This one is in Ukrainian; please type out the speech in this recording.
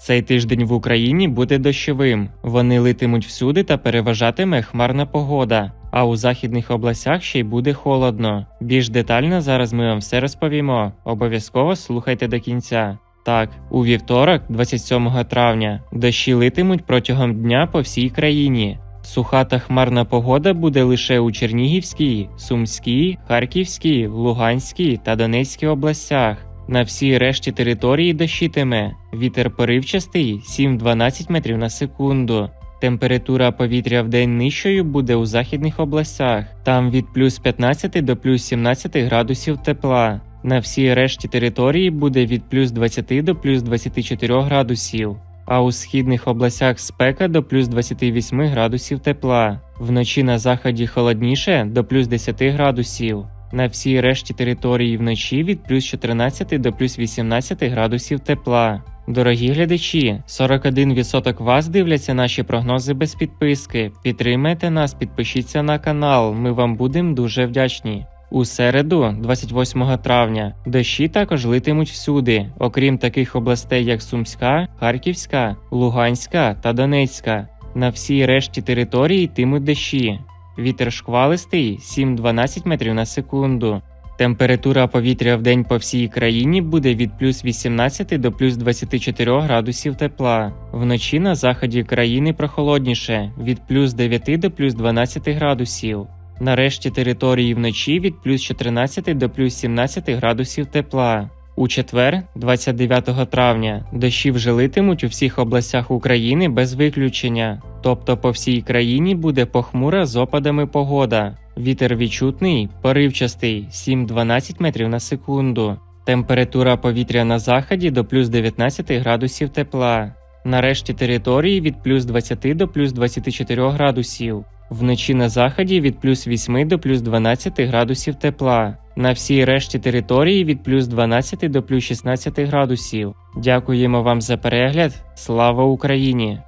Цей тиждень в Україні буде дощовим. Вони литимуть всюди та переважатиме хмарна погода. А у західних областях ще й буде холодно. Більш детально зараз ми вам все розповімо. Обов'язково слухайте до кінця. Так, у вівторок, 27 травня, дощі литимуть протягом дня по всій країні. Суха та хмарна погода буде лише у Чернігівській, Сумській, Харківській, Луганській та Донецькій областях. На всій решті території дощитиме. Вітер поривчастий 7-12 метрів на секунду. Температура повітря в день нижчою буде у західних областях, там від плюс 15 до плюс 17 градусів тепла. На всій решті території буде від плюс 20 до плюс 24 градусів, а у східних областях спека до плюс 28 градусів тепла. Вночі на заході холодніше до плюс 10 градусів. На всій решті території вночі від плюс 14 до плюс 18 градусів тепла. Дорогі глядачі, 41% вас дивляться наші прогнози без підписки. Підтримайте нас, підпишіться на канал, ми вам будемо дуже вдячні. У середу, 28 травня, дощі також литимуть всюди, окрім таких областей, як Сумська, Харківська, Луганська та Донецька. На всій решті території йтимуть дощі. Вітер шквалистий 7-12 метрів на секунду. Температура повітря в день по всій країні буде від плюс 18 до плюс 24 градусів тепла. Вночі на заході країни прохолодніше від плюс 9 до плюс 12 градусів. На решті території вночі від плюс 14 до плюс 17 градусів тепла. У четвер, 29 травня, дощі вже литимуть у всіх областях України без виключення. Тобто по всій країні буде похмура з опадами погода. Вітер відчутний, поривчастий 7-12 метрів на секунду. Температура повітря на заході до плюс 19 градусів тепла. На решті території від плюс 20 до плюс 24 градусів. Вночі на заході від плюс 8 до плюс 12 градусів тепла. На всій решті території від плюс 12 до плюс 16 градусів. Дякуємо вам за перегляд. Слава Україні!